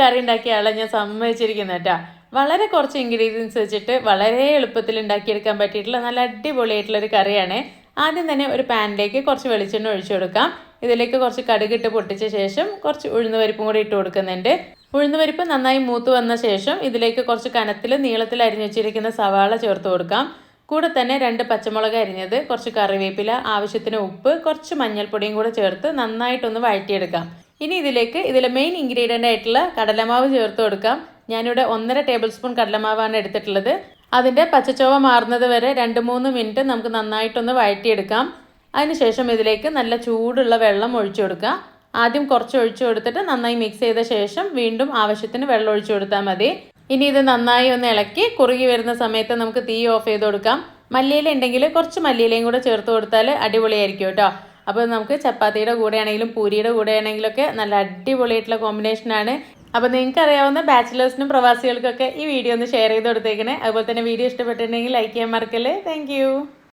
കറി ഉണ്ടാക്കിയ ആളെ ഞാൻ സമ്മതിച്ചിരിക്കുന്നത് കേട്ടോ. വളരെ കുറച്ച് ഇൻഗ്രീഡിയൻസ് വെച്ചിട്ട് വളരെ എളുപ്പത്തിൽ ഉണ്ടാക്കിയെടുക്കാൻ പറ്റിയിട്ടുള്ള നല്ല അടിപൊളിയായിട്ടുള്ള ഒരു കറിയാണ്. ആദ്യം തന്നെ ഒരു പാനിലേക്ക് കുറച്ച് വെളിച്ചെണ്ണ ഒഴിച്ചു കൊടുക്കാം. ഇതിലേക്ക് കുറച്ച് കടുകിട്ട് പൊട്ടിച്ച ശേഷം കുറച്ച് ഉഴുന്ന് പരിപ്പും കൂടി ഇട്ട് കൊടുക്കുന്നുണ്ട്. ഉഴുന്ന് പരിപ്പ് നന്നായി മൂത്ത് വന്ന ശേഷം ഇതിലേക്ക് കുറച്ച് കനത്തിൽ നീളത്തിൽ അരിഞ്ഞു വെച്ചിരിക്കുന്ന സവാള ചേർത്ത് കൊടുക്കാം. കൂടെ തന്നെ രണ്ട് പച്ചമുളക് അരിഞ്ഞത് കുറച്ച് കറിവേപ്പില ആവശ്യത്തിന് ഉപ്പ് കുറച്ച് മഞ്ഞൾപ്പൊടിയും കൂടെ ചേർത്ത് നന്നായിട്ടൊന്ന് വഴറ്റിയെടുക്കാം. ഇനി ഇതിലേക്ക് ഇതിലെ മെയിൻ ഇൻഗ്രീഡിയന്റ് ആയിട്ടുള്ള കടലമാവ് ചേർത്ത് കൊടുക്കാം. ഞാനിവിടെ ഒന്നര ടേബിൾ സ്പൂൺ കടലമാവാണ് എടുത്തിട്ടുള്ളത്. അതിന്റെ പച്ചച്ചോവ മാറുന്നത് വരെ രണ്ട് മൂന്ന് മിനിറ്റ് നമുക്ക് നന്നായിട്ടൊന്ന് വഴറ്റിയെടുക്കാം. അതിനുശേഷം ഇതിലേക്ക് നല്ല ചൂടുള്ള വെള്ളം ഒഴിച്ചു കൊടുക്കാം ആദ്യം കുറച്ച് ഒഴിച്ചു കൊടുത്തിട്ട് നന്നായി മിക്സ് ചെയ്ത ശേഷം വീണ്ടും ആവശ്യത്തിന് വെള്ളം ഒഴിച്ചു കൊടുത്താൽ മതി. ഇനി ഇത് നന്നായി ഒന്ന് ഇളക്കി കുറുകി വരുന്ന സമയത്ത് നമുക്ക് തീ ഓഫ് ചെയ്ത് കൊടുക്കാം. മല്ലിയില ഉണ്ടെങ്കിൽ കുറച്ച് മല്ലിയിലയും കൂടെ ചേർത്ത് കൊടുത്താൽ അടിപൊളിയായിരിക്കും കേട്ടോ. അപ്പോൾ നമുക്ക് ചപ്പാത്തിയുടെ കൂടെയാണെങ്കിലും പൂരിയുടെ കൂടെ ആണെങ്കിലും ഒക്കെ നല്ല അടിപൊളിയായിട്ടുള്ള കോമ്പിനേഷനാണ് അപ്പോൾ നിങ്ങൾക്ക് അറിയാവുന്ന ബാച്ചിലേഴ്സിനും പ്രവാസികൾക്കൊക്കെ ഈ വീഡിയോ ഒന്ന് ഷെയർ ചെയ്ത് കൊടുത്തേക്കണേ. അതുപോലെ തന്നെ വീഡിയോ ഇഷ്ടപ്പെട്ടിട്ടുണ്ടെങ്കിൽ ലൈക്ക് ചെയ്യാൻ മറക്കല്ലേ. താങ്ക്